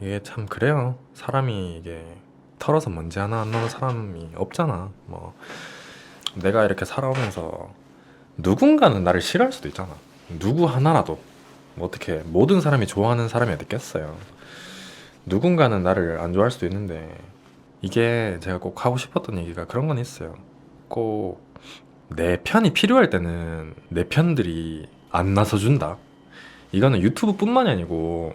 이게 참 그래요. 사람이 이게 털어서 먼지 하나 안 나는 사람이 없잖아. 뭐 내가 이렇게 살아오면서 누군가는 나를 싫어할 수도 있잖아. 누구 하나라도 뭐 어떻게 모든 사람이 좋아하는 사람이 어디 있겠어요. 누군가는 나를 안 좋아할 수도 있는데 이게 제가 꼭 하고 싶었던 얘기가 그런 건 있어요. 꼭 내 편이 필요할 때는 내 편들이 안 나서준다. 이거는 유튜브뿐만이 아니고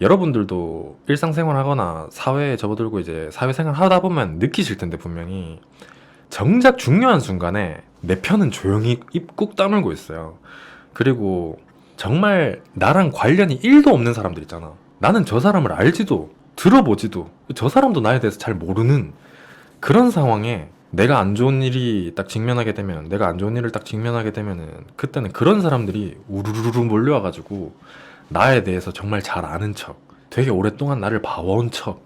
여러분들도 일상생활 하거나 사회에 접어들고 이제 사회생활 하다 보면 느끼실 텐데 분명히 정작 중요한 순간에 내 편은 조용히 입 꾹 다물고 있어요. 그리고 정말 나랑 관련이 1도 없는 사람들 있잖아. 나는 저 사람을 알지도 들어보지도 저 사람도 나에 대해서 잘 모르는 그런 상황에 내가 안 좋은 일이 딱 직면하게 되면 내가 안 좋은 일을 딱 직면하게 되면은 그때는 그런 사람들이 우르르르 몰려와가지고 나에 대해서 정말 잘 아는 척 되게 오랫동안 나를 봐온 척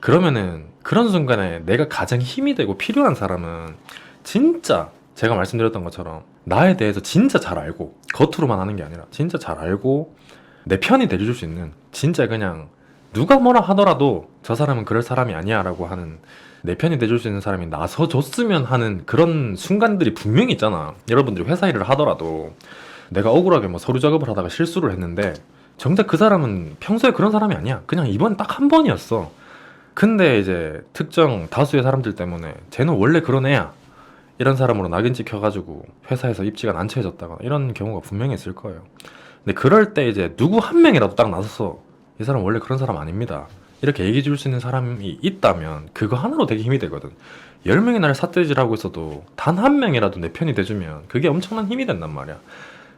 그러면은 그런 순간에 내가 가장 힘이 되고 필요한 사람은 진짜 제가 말씀드렸던 것처럼 나에 대해서 진짜 잘 알고 겉으로만 하는 게 아니라 진짜 잘 알고 내 편이 돼줄 수 있는 진짜 그냥 누가 뭐라 하더라도 저 사람은 그럴 사람이 아니야 라고 하는 내 편이 돼줄 수 있는 사람이 나서줬으면 하는 그런 순간들이 분명히 있잖아. 여러분들이 회사 일을 하더라도 내가 억울하게 뭐 서류 작업을 하다가 실수를 했는데 정작 그 사람은 평소에 그런 사람이 아니야 그냥 이번 딱 한 번이었어 근데 이제 특정 다수의 사람들 때문에 쟤는 원래 그런 애야 이런 사람으로 낙인 찍혀가지고 회사에서 입지가 난처해졌다거나 이런 경우가 분명히 있을 거예요. 근데 그럴 때 이제 누구 한 명이라도 딱 나서서 이 사람 원래 그런 사람 아닙니다. 이렇게 얘기해 줄 수 있는 사람이 있다면 그거 하나로 되게 힘이 되거든. 열 명이 나를 삿대질하고 있어도 단 한 명이라도 내 편이 돼주면 그게 엄청난 힘이 된단 말이야.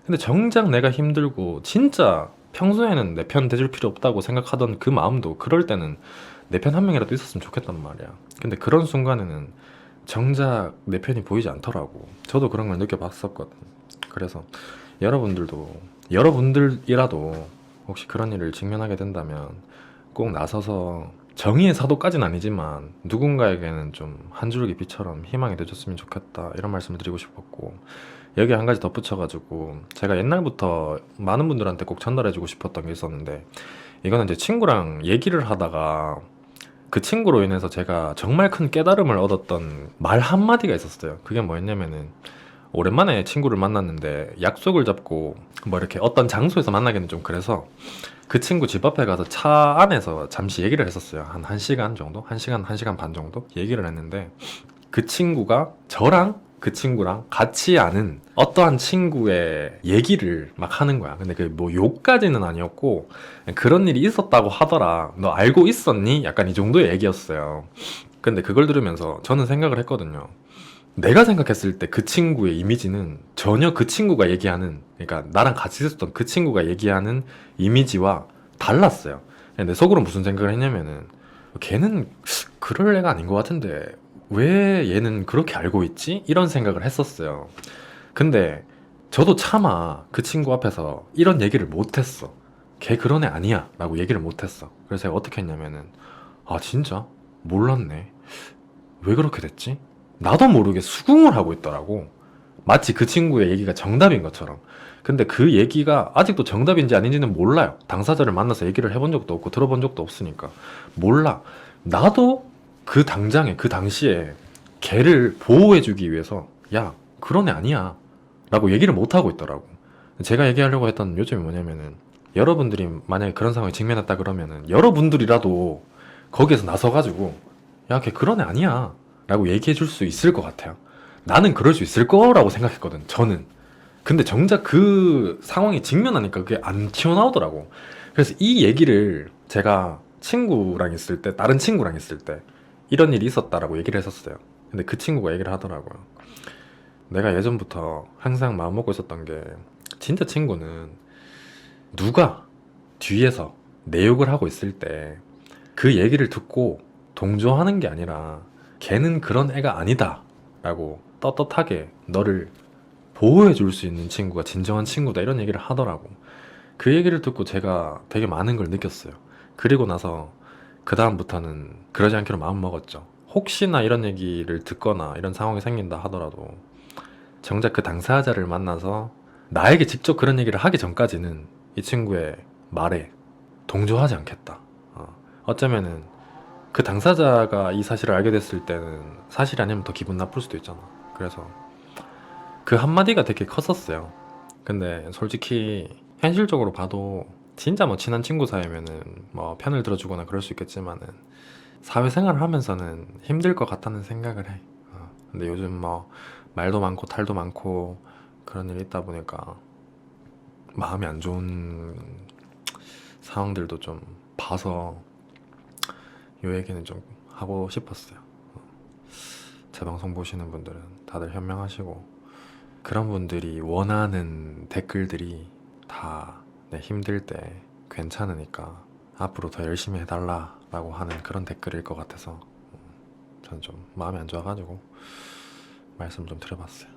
근데 정작 내가 힘들고 진짜 평소에는 내편 돼줄 필요 없다고 생각하던 그 마음도 그럴 때는 내 편 한 명이라도 있었으면 좋겠단 말이야. 근데 그런 순간에는 정작 내 편이 보이지 않더라고. 저도 그런 걸 느껴봤었거든. 그래서 여러분들도 여러분들이라도 혹시 그런 일을 직면하게 된다면 꼭 나서서 정의의 사도까지는 아니지만 누군가에게는 좀 한 줄기 빛처럼 희망이 되줬으면 좋겠다 이런 말씀을 드리고 싶었고 여기 한 가지 덧붙여가지고 제가 옛날부터 많은 분들한테 꼭 전달해주고 싶었던 게 있었는데 이거는 이제 친구랑 얘기를 하다가 그 친구로 인해서 제가 정말 큰 깨달음을 얻었던 말 한마디가 있었어요. 그게 뭐였냐면은 오랜만에 친구를 만났는데 약속을 잡고 뭐 이렇게 어떤 장소에서 만나기는 좀 그래서 그 친구 집 앞에 가서 차 안에서 잠시 얘기를 했었어요. 한 1시간 정도? 1시간, 1시간 반 정도? 얘기를 했는데 그 친구가 저랑 그 친구랑 같이 아는 어떠한 친구의 얘기를 막 하는 거야. 근데 그 뭐 욕까지는 아니었고 그런 일이 있었다고 하더라. 너 알고 있었니? 약간 이 정도의 얘기였어요. 근데 그걸 들으면서 저는 생각을 했거든요. 내가 생각했을 때 그 친구의 이미지는 전혀 그 친구가 얘기하는, 그러니까 나랑 같이 있었던 그 친구가 얘기하는 이미지와 달랐어요. 내 속으로 무슨 생각을 했냐면은, 걔는 그럴 애가 아닌 것 같은데, 왜 얘는 그렇게 알고 있지? 이런 생각을 했었어요. 근데 저도 차마 그 친구 앞에서 이런 얘기를 못했어. 걔 그런 애 아니야. 라고 얘기를 못했어. 그래서 제가 어떻게 했냐면은, 아, 진짜? 몰랐네. 왜 그렇게 됐지? 나도 모르게 수긍을 하고 있더라고. 마치 그 친구의 얘기가 정답인 것처럼. 근데 그 얘기가 아직도 정답인지 아닌지는 몰라요. 당사자를 만나서 얘기를 해본 적도 없고 들어본 적도 없으니까. 몰라. 나도 그 당장에, 그 당시에 걔를 보호해주기 위해서, 야, 그런 애 아니야. 라고 얘기를 못하고 있더라고. 제가 얘기하려고 했던 요점이 뭐냐면은, 여러분들이 만약에 그런 상황에 직면했다 그러면은, 여러분들이라도 거기에서 나서가지고, 야, 걔 그런 애 아니야. 라고 얘기해 줄 수 있을 것 같아요. 나는 그럴 수 있을 거라고 생각했거든, 저는. 근데 정작 그 상황이 직면하니까 그게 안 튀어나오더라고. 그래서 이 얘기를 제가 친구랑 있을 때, 다른 친구랑 있을 때, 이런 일이 있었다라고 얘기를 했었어요. 근데 그 친구가 얘기를 하더라고요. 내가 예전부터 항상 마음 먹고 있었던 게, 진짜 친구는 누가 뒤에서 내 욕을 하고 있을 때, 그 얘기를 듣고 동조하는 게 아니라, 걔는 그런 애가 아니다. 라고 떳떳하게 너를 보호해 줄 수 있는 친구가 진정한 친구다. 이런 얘기를 하더라고. 그 얘기를 듣고 제가 되게 많은 걸 느꼈어요. 그리고 나서 그 다음부터는 그러지 않기로 마음 먹었죠. 혹시나 이런 얘기를 듣거나 이런 상황이 생긴다 하더라도 정작 그 당사자를 만나서 나에게 직접 그런 얘기를 하기 전까지는 이 친구의 말에 동조하지 않겠다. 어. 어쩌면은 그 당사자가 이 사실을 알게 됐을 때는 사실이 아니면 더 기분 나쁠 수도 있잖아. 그래서 그 한마디가 되게 컸었어요. 근데 솔직히 현실적으로 봐도 진짜 뭐 친한 친구 사이면은 뭐 편을 들어주거나 그럴 수 있겠지만은 사회생활을 하면서는 힘들 것 같다는 생각을 해. 어, 근데 요즘 뭐 말도 많고 탈도 많고 그런 일이 있다 보니까 마음이 안 좋은 상황들도 좀 봐서 요 얘기는 좀 하고 싶었어요. 어, 제 방송 보시는 분들은 다들 현명하시고 그런 분들이 원하는 댓글들이 다내 힘들 때 괜찮으니까 앞으로 더 열심히 해달라라고 하는 그런 댓글일 것 같아서 음, 저는 좀 마음이 안 좋아가지고 말씀 좀 드려봤어요.